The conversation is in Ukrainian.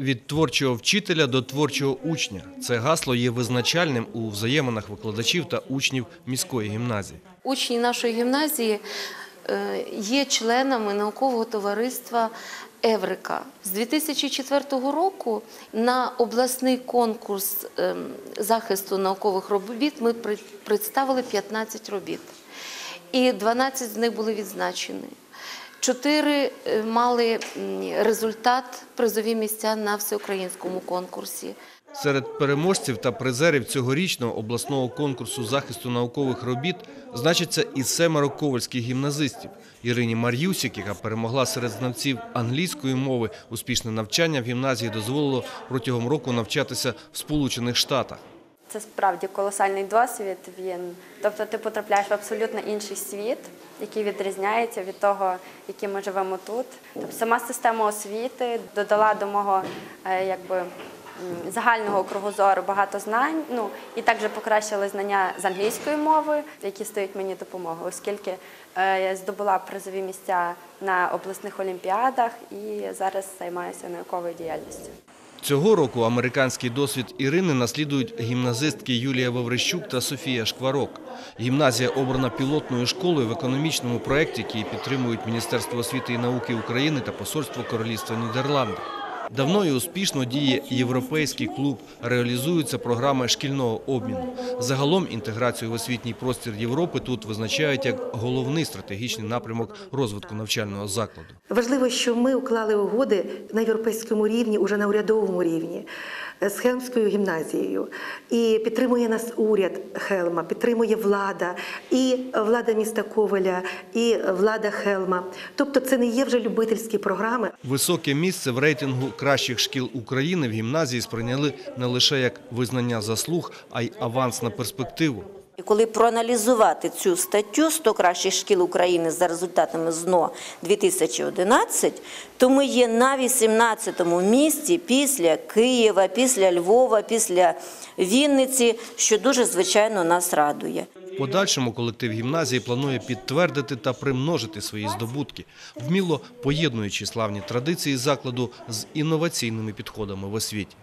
Від творчого вчителя до творчого учня це гасло є визначальним у взаєминах викладачів та учнів міської гімназії. Учні нашої гімназії е, є членами наукового товариства Еврика. З 2004 року на обласний конкурс ем, захисту наукових робіт ми представили 15 робіт. І 12 з них були відзначені. Чотири е, мали результат призові місця на всеукраїнському конкурсі. Серед переможців та призерів цьогорічного обласного конкурсу захисту наукових робіт значиться і семеро ковальських гімназистів. Ірині Мар'юсік, яка перемогла серед знавців англійської мови, успішне навчання в гімназії дозволило протягом року навчатися в Сполучених Штатах. Це справді колосальний досвід. Він, тобто ти потрапляєш в абсолютно інший світ, який відрізняється від того, яким ми живемо тут. Тобто сама система освіти додала до мого е, якби. Загального кругозору багато знань, ну і також покращили знання з англійської мови, які стають мені допомогою, оскільки е, я здобула призові місця на обласних олімпіадах і зараз займаюся науковою діяльністю. Цього року американський досвід Ірини наслідують гімназистки Юлія Ваврищук та Софія Шкварок. Гімназія обрана пілотною школою в економічному проєкті, який підтримують Міністерство освіти і науки України та Посольство Королівства Нідерланди. Давно і успішно діє європейський клуб, реалізуються програми шкільного обміну. Загалом інтеграцію в освітній простір Європи тут визначають як головний стратегічний напрямок розвитку навчального закладу. Важливо, що ми уклали угоди на європейському рівні, уже на урядовому рівні з Хелмською гімназією. І підтримує нас уряд Хелма, підтримує влада, і влада міста Ковеля, і влада Хелма. Тобто це не є вже любительські програми, Високе місце в рейтингу кращих шкіл України в гімназії сприйняли не лише як визнання заслуг, а й аванс на перспективу. Коли проаналізувати цю статтю «100 кращих шкіл України за результатами ЗНО 2011, то ми є на 18-му місці після Києва, після Львова, після Вінниці, що дуже, звичайно, нас радує. Подальшому колектив гімназії планує підтвердити та примножити свої здобутки, вміло поєднуючи славні традиції закладу з інноваційними підходами в освіті.